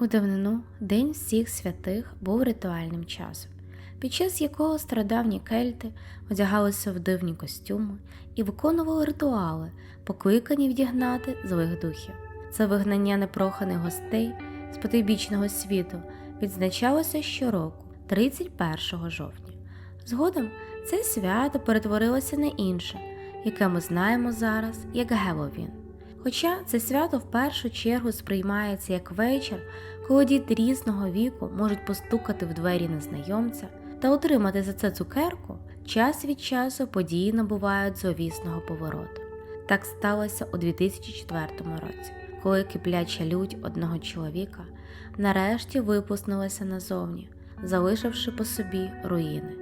У давнину День всіх святих був ритуальним часом, під час якого стародавні кельти одягалися в дивні костюми і виконували ритуали, покликані вдігнати злих духів. Це вигнання непроханих гостей з потойбічного світу відзначалося щороку, 31 жовтня. Згодом це свято перетворилося на інше, яке ми знаємо зараз як Геловін. Хоча це свято в першу чергу сприймається як вечір, коли діти різного віку можуть постукати в двері незнайомця та отримати за це цукерку, час від часу події набувають зловісного повороту. Так сталося у 2004 році, коли кипляча лють одного чоловіка нарешті випуснулася назовні, залишивши по собі руїни.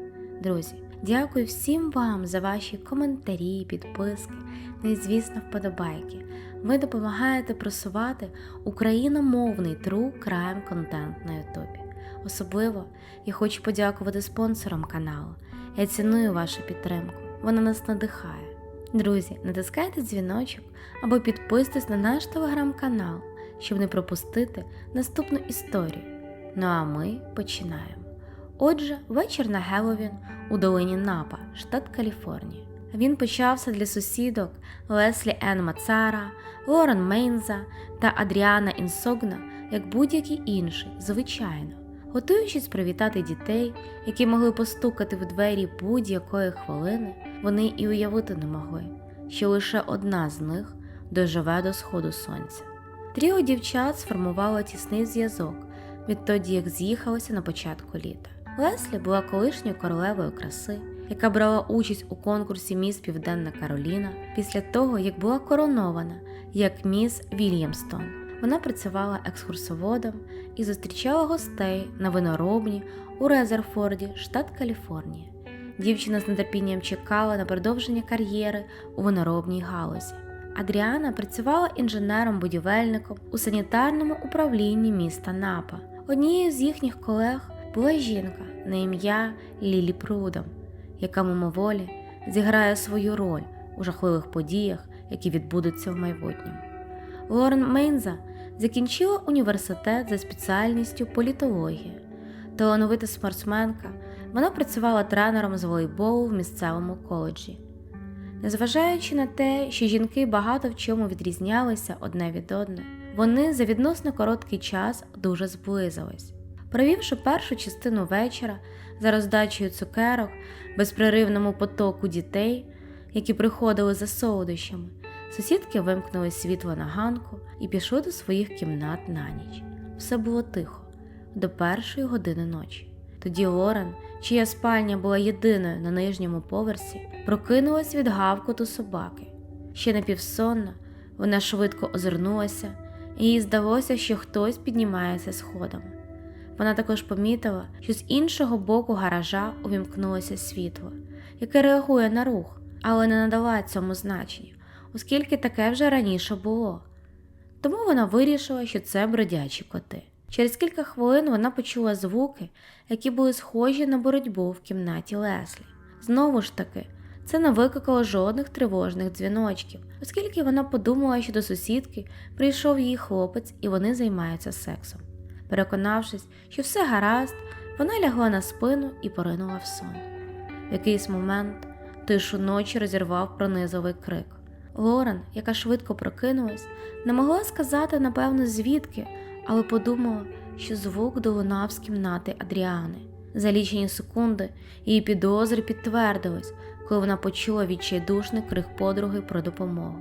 Друзі, дякую всім вам за ваші коментарі, підписки, ну і, звісно, вподобайки. Ви допомагаєте просувати україномовний true crime контент на Ютубі. Особливо я хочу подякувати спонсорам каналу. Я ціную вашу підтримку, вона нас надихає. Друзі, натискайте дзвіночок або підписуйтесь на наш телеграм-канал, щоб не пропустити наступну історію. Ну а ми починаємо. Отже, вечір на Геловін у долині Напа, штат Каліфорнія. Він почався для сусідок Леслі Ен Мацара, Лорен Мейнза та Адріана Інсогна, як будь-який інший, звичайно, готуючись привітати дітей, які могли постукати в двері будь-якої хвилини, вони і уявити не могли, що лише одна з них доживе до сходу сонця. Тріо дівчат сформувало тісний зв'язок відтоді, як з'їхалося на початку літа. Леслі була колишньою королевою краси, яка брала участь у конкурсі Міс Південна Кароліна після того, як була коронована як міс Вільямстон. Вона працювала екскурсоводом і зустрічала гостей на виноробні у Резерфорді, штат Каліфорнія. Дівчина з нетерпінням чекала на продовження кар'єри у виноробній галузі. Адріана працювала інженером-будівельником у санітарному управлінні міста Напа. Однією з їхніх колег була жінка на ім'я Лілі Прудом, яка мимоволі зіграє свою роль у жахливих подіях, які відбудуться в майбутньому. Лорен Мейнза закінчила університет за спеціальністю політологія. Талановита спортсменка, вона працювала тренером з волейболу в місцевому коледжі. Незважаючи на те, що жінки багато в чому відрізнялися одне від одної, вони за відносно короткий час дуже зблизились. Провівши першу частину вечора за роздачею цукерок, безпреривному потоку дітей, які приходили за солодощами, сусідки вимкнули світло на ганку і пішли до своїх кімнат на ніч. Все було тихо, до першої години ночі. Тоді Лорен, чия спальня була єдиною на нижньому поверсі, прокинулась від гавкоту собаки. Ще напівсонна, вона швидко озирнулася, і їй здалося, що хтось піднімається сходами. Вона також помітила, що з іншого боку гаража увімкнулося світло, яке реагує на рух, але не надала цьому значення, оскільки таке вже раніше було. Тому вона вирішила, що це бродячі коти. Через кілька хвилин вона почула звуки, які були схожі на боротьбу в кімнаті Леслі. Знову ж таки, це не викликало жодних тривожних дзвіночків, оскільки вона подумала, що до сусідки прийшов її хлопець і вони займаються сексом. Переконавшись, що все гаразд, вона лягла на спину і поринула в сон. В якийсь момент тишу ночі розірвав пронизовий крик. Лорен, яка швидко прокинулась, не могла сказати, напевно, звідки, але подумала, що звук долунав з кімнати Адріани. За лічені секунди її підозри підтвердились, коли вона почула відчайдушний крик подруги про допомогу.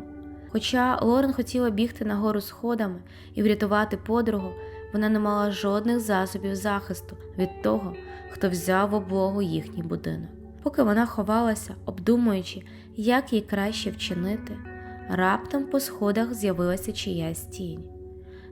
Хоча Лорен хотіла бігти нагору сходами і врятувати подругу, вона не мала жодних засобів захисту від того, хто взяв облогу їхній будинок. Поки вона ховалася, обдумуючи, як їй краще вчинити, раптом по сходах з'явилася чиясь тінь.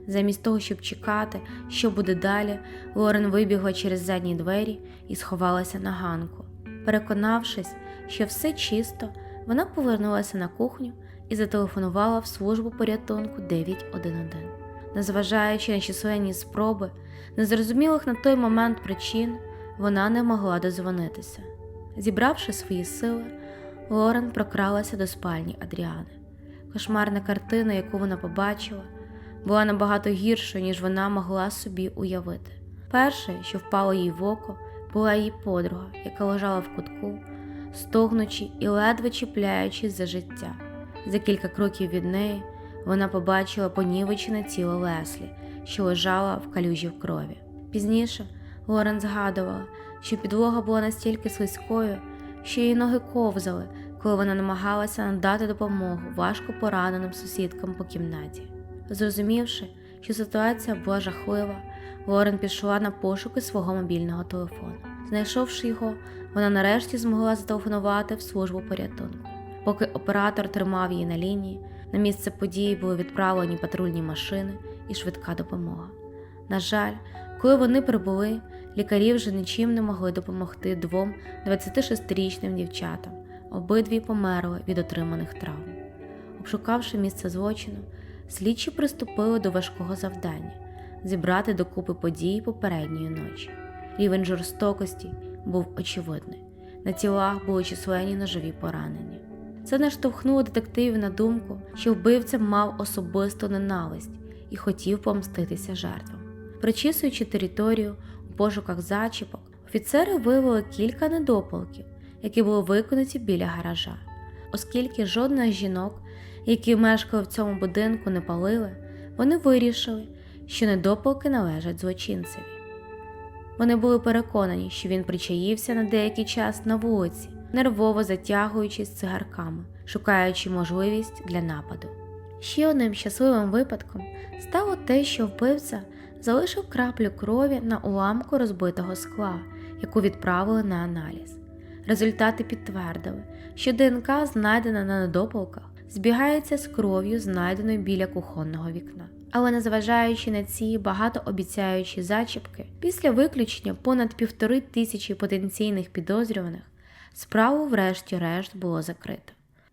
Замість того, щоб чекати, що буде далі, Лорен вибігла через задні двері і сховалася на ганку. Переконавшись, що все чисто, вона повернулася на кухню і зателефонувала в службу порятунку 911. Незважаючи на численні спроби, незрозумілих на той момент причин, вона не могла дозвонитися. Зібравши свої сили, Лорен прокралася до спальні Адріани. Кошмарна картина, яку вона побачила, була набагато гіршою, ніж вона могла собі уявити. Перше, що впало їй в око, була її подруга, яка лежала в кутку, стогнучи і ледве чіпляючись за життя. За кілька кроків від неї вона побачила понівечене тіло Леслі, що лежала в калюжі в крові. Пізніше Лорен згадувала, що підлога була настільки слизькою, що її ноги ковзали, коли вона намагалася надати допомогу важко пораненим сусідкам по кімнаті. Зрозумівши, що ситуація була жахлива, Лорен пішла на пошуки свого мобільного телефону. Знайшовши його, вона нарешті змогла зателефонувати в службу порятунку. Поки оператор тримав її на лінії, на місце події були відправлені патрульні машини і швидка допомога. На жаль, коли вони прибули, лікарі вже нічим не могли допомогти двом 26-річним дівчатам. Обидві померли від отриманих травм. Обшукавши місце злочину, слідчі приступили до важкого завдання зібрати докупи подій попередньої ночі. Рівень жорстокості був очевидний. На тілах були численні ножові поранення. Це наштовхнуло детективів на думку, що вбивця мав особисту ненависть і хотів помститися жертвам. Причісуючи територію у пошуках зачіпок, офіцери виявили кілька недопалків, які були виконані біля гаража. Оскільки жодна з жінок, які мешкали в цьому будинку, не палили, вони вирішили, що недопалки належать злочинцеві. Вони були переконані, що він причаївся на деякий час на вулиці, нервово затягуючись цигарками, шукаючи можливість для нападу. Ще одним щасливим випадком стало те, що вбивця залишив краплю крові на уламку розбитого скла, яку відправили на аналіз. Результати підтвердили, що ДНК, знайдена на недопалках, збігається з кров'ю, знайденою біля кухонного вікна. Але незважаючи на ці багатообіцяючі зачіпки, після виключення понад півтори тисячі потенційних підозрюваних, справу врешті-решт було закрито.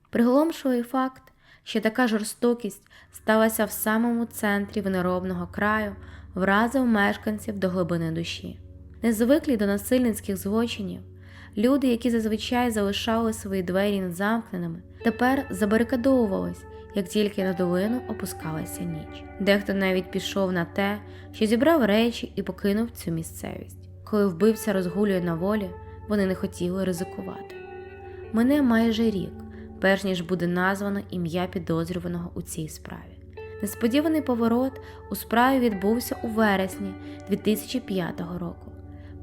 Приголомшує факт, що така жорстокість сталася в самому центрі виноробного краю, вразив мешканців до глибини душі. Незвиклі до насильницьких злочинів, люди, які зазвичай залишали свої двері незамкненими, тепер забарикадовувались, як тільки на долину опускалася ніч. Дехто навіть пішов на те, що зібрав речі і покинув цю місцевість. Коли вбивця розгулює на волі, вони не хотіли ризикувати. Мине майже рік, перш ніж буде названо ім'я підозрюваного у цій справі. Несподіваний поворот у справі відбувся у вересні 2005 року,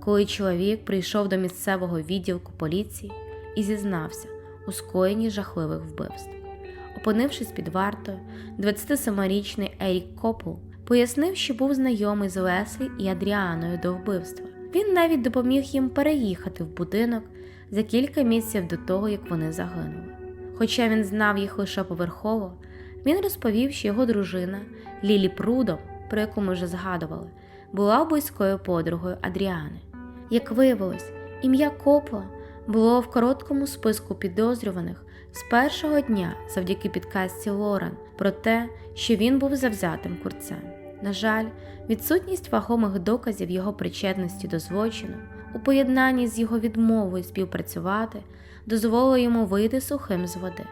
коли чоловік прийшов до місцевого відділку поліції і зізнався у скоєнні жахливих вбивств. Опинившись під вартою, 27-річний Ерік Копл пояснив, що був знайомий з Леслі і Адріаною до вбивства. Він навіть допоміг їм переїхати в будинок за кілька місяців до того, як вони загинули. Хоча він знав їх лише поверхово, він розповів, що його дружина Лілі Прудо, про яку ми вже згадували, була близькою подругою Адріани. Як виявилось, ім'я Копла було в короткому списку підозрюваних з першого дня завдяки підказці Лорен про те, що він був завзятим курцем. На жаль, відсутність вагомих доказів його причетності до злочину у поєднанні з його відмовою співпрацювати дозволило йому вийти сухим з води.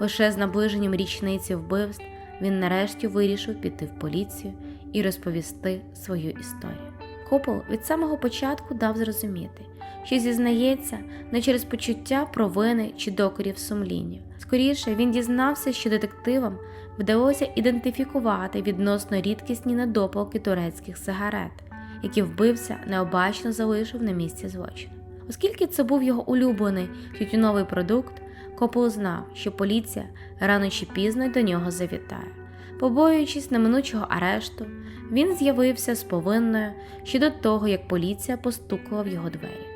Лише з наближенням річниці вбивств він нарешті вирішив піти в поліцію і розповісти свою історію. Копол від самого початку дав зрозуміти, що зізнається не через почуття провини чи докорів сумління. Скоріше він дізнався, що детективам вдалося ідентифікувати відносно рідкісні недопалки турецьких сигарет, які вбивця необачно залишив на місці злочину. Оскільки це був його улюблений тютюновий продукт, Копол знав, що поліція рано чи пізно до нього завітає. Побоюючись неминучого арешту, він з'явився з повинною ще до того, як поліція постукала в його двері.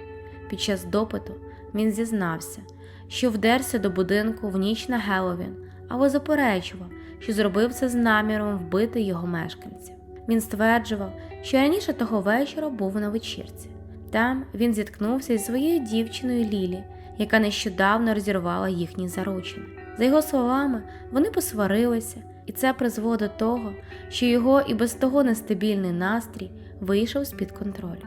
Під час допиту він зізнався, що вдерся до будинку в ніч на Геловін, але заперечував, що зробив це з наміром вбити його мешканців. Він стверджував, що раніше того вечора був на вечірці. Там він зіткнувся із своєю дівчиною Лілі, яка нещодавно розірвала їхні заручини. За його словами, вони посварилися, і це призвело до того, що його і без того нестабільний настрій вийшов з-під контролю.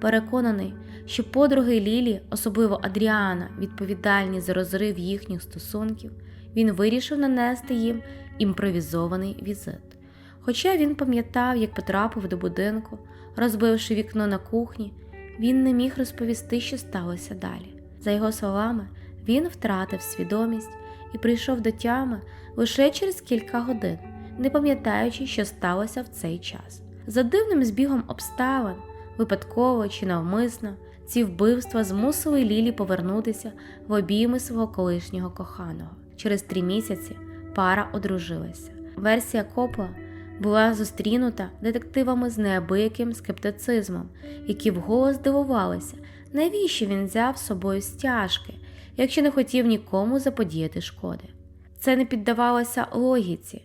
Переконаний, що подруги Лілі, особливо Адріана, відповідальні за розрив їхніх стосунків, він вирішив нанести їм імпровізований візит. Хоча він пам'ятав, як потрапив до будинку, розбивши вікно на кухні, він не міг розповісти, що сталося далі. За його словами, він втратив свідомість і прийшов до тями лише через кілька годин, не пам'ятаючи, що сталося в цей час. За дивним збігом обставин, випадково чи навмисно, ці вбивства змусили Лілі повернутися в обійми свого колишнього коханого. Через три місяці пара одружилася. Версія Копла була зустрінута детективами з неабияким скептицизмом, які вголос здивувалися, навіщо він взяв з собою стяжки, якщо не хотів нікому заподіяти шкоди. Це не піддавалося логіці,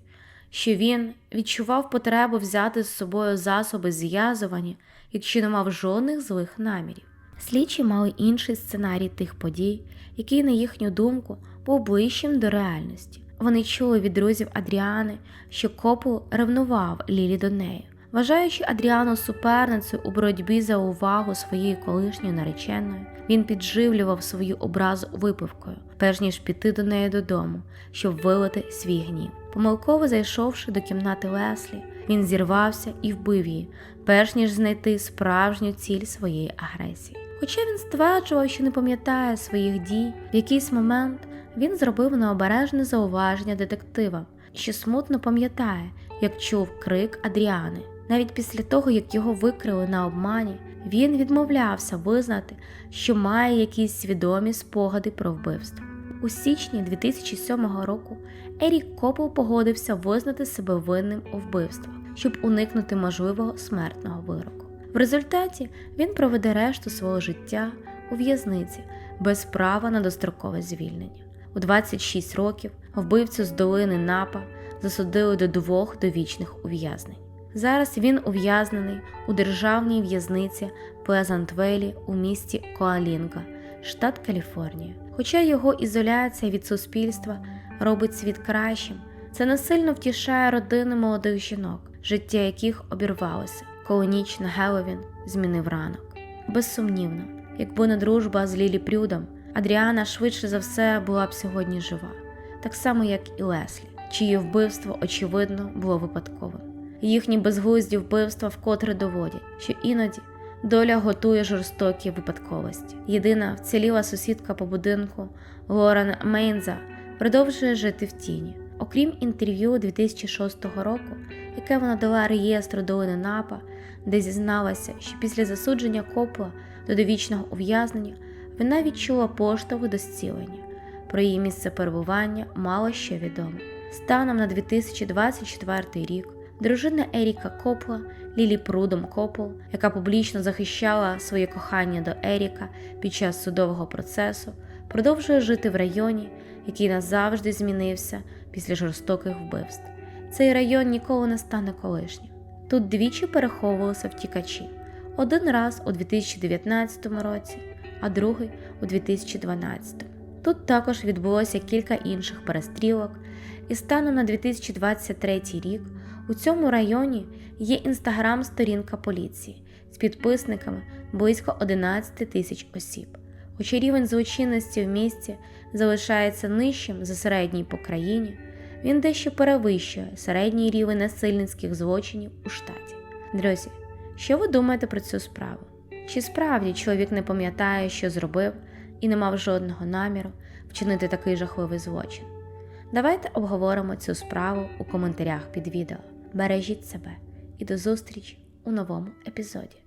що він відчував потребу взяти з собою засоби зв'язування, якщо не мав жодних злих намірів. Слідчі мали інший сценарій тих подій, який, на їхню думку, був ближчим до реальності. Вони чули від друзів Адріани, що Копл ревнував Лілі до неї. Вважаючи Адріану суперницею у боротьбі за увагу своєї колишньої нареченої, він підживлював свою образу випивкою, перш ніж піти до неї додому, щоб вилити свій гнів. Помилково зайшовши до кімнати Леслі, він зірвався і вбив її, перш ніж знайти справжню ціль своєї агресії. Хоча він стверджував, що не пам'ятає своїх дій, в якийсь момент він зробив необережне зауваження детектива, що смутно пам'ятає, як чув крик Адріани. Навіть після того, як його викрили на обмані, він відмовлявся визнати, що має якісь свідомі спогади про вбивство. У січні 2007 року Ерік Копл погодився визнати себе винним у вбивствах, щоб уникнути можливого смертного вироку. В результаті він проведе решту свого життя у в'язниці без права на дострокове звільнення. У 26 років вбивцю з долини Напа засудили до двох довічних ув'язнень. Зараз він ув'язнений у державній в'язниці Плезантвелі у місті Коалінка, штат Каліфорнія. Хоча його ізоляція від суспільства робить світ кращим, це насильно втішає родини молодих жінок, життя яких обірвалося, коли ніч на Геловін змінив ранок. Безсумнівно, якби не дружба з Лілі Прюдом, Адріана швидше за все була б сьогодні жива, так само як і Леслі, чиє вбивство, очевидно, було випадковим. Їхні безглузді вбивства вкотре доводять, що іноді доля готує жорстокі випадковості. Єдина вціліла сусідка по будинку Лорен Мейнза продовжує жити в тіні. Окрім інтерв'ю 2006 року, яке вона дала реєстру долини Напа, де зізналася, що після засудження Копла до довічного ув'язнення вона відчула поштовх до зцілення. Про її місце перебування мало що відомо. Станом на 2024 рік дружина Еріка Копла Лілі Прудом Копл, яка публічно захищала своє кохання до Еріка під час судового процесу, продовжує жити в районі, який назавжди змінився після жорстоких вбивств. Цей район ніколи не стане колишнім. Тут двічі переховувалися втікачі: один раз у 2019 році, а другий у 2012. Тут також відбулося кілька інших перестрілок, і станом на 2023 рік у цьому районі є інстаграм-сторінка поліції з підписниками близько 11 тисяч осіб. Хоча рівень злочинності в місті залишається нижчим за середній по країні, він дещо перевищує середній рівень насильницьких злочинів у штаті. Друзі, що ви думаєте про цю справу? Чи справді чоловік не пам'ятає, що зробив, і не мав жодного наміру вчинити такий жахливий злочин? Давайте обговоримо цю справу у коментарях під відео. Бережіть себе і до зустрічі у новому епізоді.